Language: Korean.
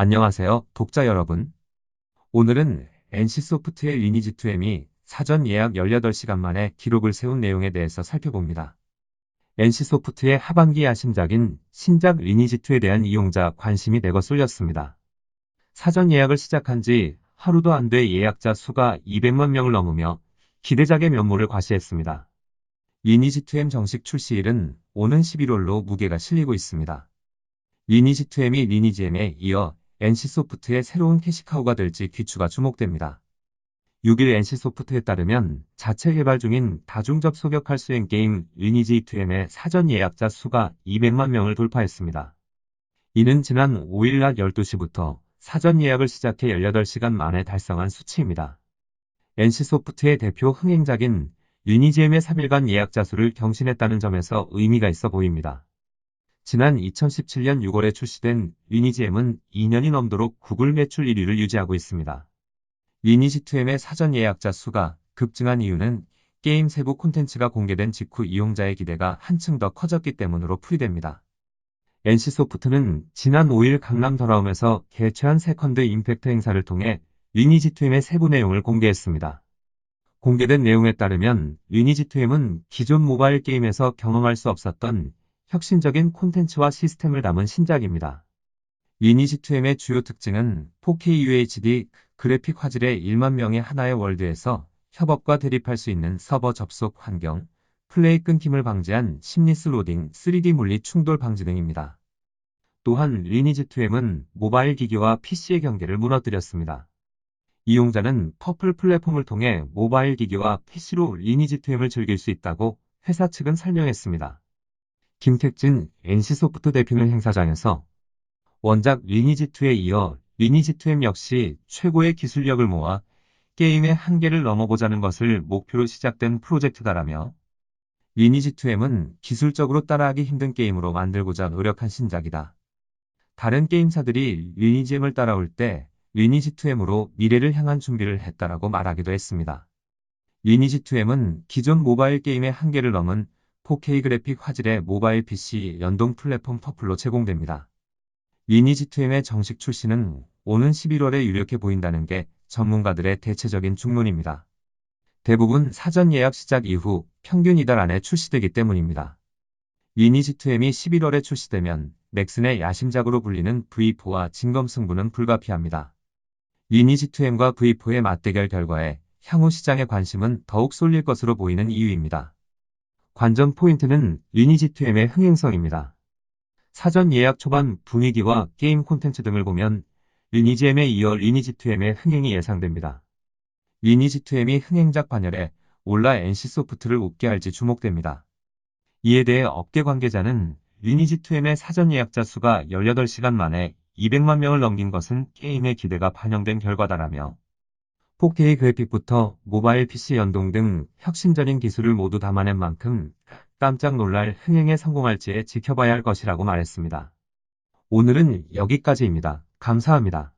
안녕하세요, 독자 여러분. 오늘은 NC소프트의 리니지2M이 사전 예약 18시간 만에 기록을 세운 내용에 대해서 살펴봅니다. NC소프트의 하반기 야심작인 신작 리니지2에 대한 이용자 관심이 내거 쏠렸습니다. 사전 예약을 시작한 지 하루도 안 돼 예약자 수가 200만 명을 넘으며 기대작의 면모를 과시했습니다. 리니지2M 정식 출시일은 오는 11월로 무게가 실리고 있습니다. 리니지2M이 리니지M에 이어 NC소프트의 새로운 캐시카우가 될지 귀추가 주목됩니다. 6일 NC소프트에 따르면 자체 개발 중인 다중 접속역 수행 게임 리니지 2M의 사전 예약자 수가 200만 명을 돌파했습니다. 이는 지난 5일 낮 12시부터 사전 예약을 시작해 18시간 만에 달성한 수치입니다. NC소프트의 대표 흥행작인 리니지M의 3일간 예약자 수를 경신했다는 점에서 의미가 있어 보입니다. 지난 2017년 6월에 출시된 리니지 M은 2년이 넘도록 구글 매출 1위를 유지하고 있습니다. 리니지2M의 사전 예약자 수가 급증한 이유는 게임 세부 콘텐츠가 공개된 직후 이용자의 기대가 한층 더 커졌기 때문으로 풀이됩니다. NC소프트는 지난 5일 강남 더라움에서 개최한 세컨드 임팩트 행사를 통해 리니지2M의 세부 내용을 공개했습니다. 공개된 내용에 따르면 리니지2M은 기존 모바일 게임에서 경험할 수 없었던 혁신적인 콘텐츠와 시스템을 담은 신작입니다. 리니지2M의 주요 특징은 4K UHD 그래픽 화질의 1만 명의 하나의 월드에서 협업과 대립할 수 있는 서버 접속 환경, 플레이 끊김을 방지한 심리스 로딩, 3D 물리 충돌 방지 등입니다. 또한 리니지2M은 모바일 기기와 PC의 경계를 무너뜨렸습니다. 이용자는 퍼플 플랫폼을 통해 모바일 기기와 PC로 리니지2M을 즐길 수 있다고 회사 측은 설명했습니다. 김택진 NC소프트 대표는 행사장에서 원작 리니지2에 이어 리니지2M 역시 최고의 기술력을 모아 게임의 한계를 넘어보자는 것을 목표로 시작된 프로젝트다라며 리니지2M은 기술적으로 따라하기 힘든 게임으로 만들고자 노력한 신작이다. 다른 게임사들이 리니지M을 따라올 때 리니지2M으로 미래를 향한 준비를 했다라고 말하기도 했습니다. 리니지2M은 기존 모바일 게임의 한계를 넘은 4K 그래픽 화질의 모바일 PC 연동 플랫폼 퍼플로 제공됩니다. 리니지 2M의 정식 출시는 오는 11월에 유력해 보인다는 게 전문가들의 대체적인 중론입니다. 대부분 사전 예약 시작 이후 평균 이달 안에 출시되기 때문입니다. 리니지 2M이 11월에 출시되면 넥슨의 야심작으로 불리는 V4와 진검승부는 불가피합니다. 리니지 2M과 V4의 맞대결 결과에 향후 시장의 관심은 더욱 쏠릴 것으로 보이는 이유입니다. 관전 포인트는 리니지2M의 흥행성입니다. 사전 예약 초반 분위기와 게임 콘텐츠 등을 보면 리니지 M에 이어 리니지2M의 흥행이 예상됩니다. 리니지2M이 흥행작 반열에 올라 NC소프트를 웃게 할지 주목됩니다. 이에 대해 업계 관계자는 리니지2M의 사전 예약자 수가 18시간 만에 200만 명을 넘긴 것은 게임의 기대가 반영된 결과다라며 4K 그래픽부터 모바일 PC 연동 등 혁신적인 기술을 모두 담아낸 만큼 깜짝 놀랄 흥행에 성공할지 지켜봐야 할 것이라고 말했습니다. 오늘은 여기까지입니다. 감사합니다.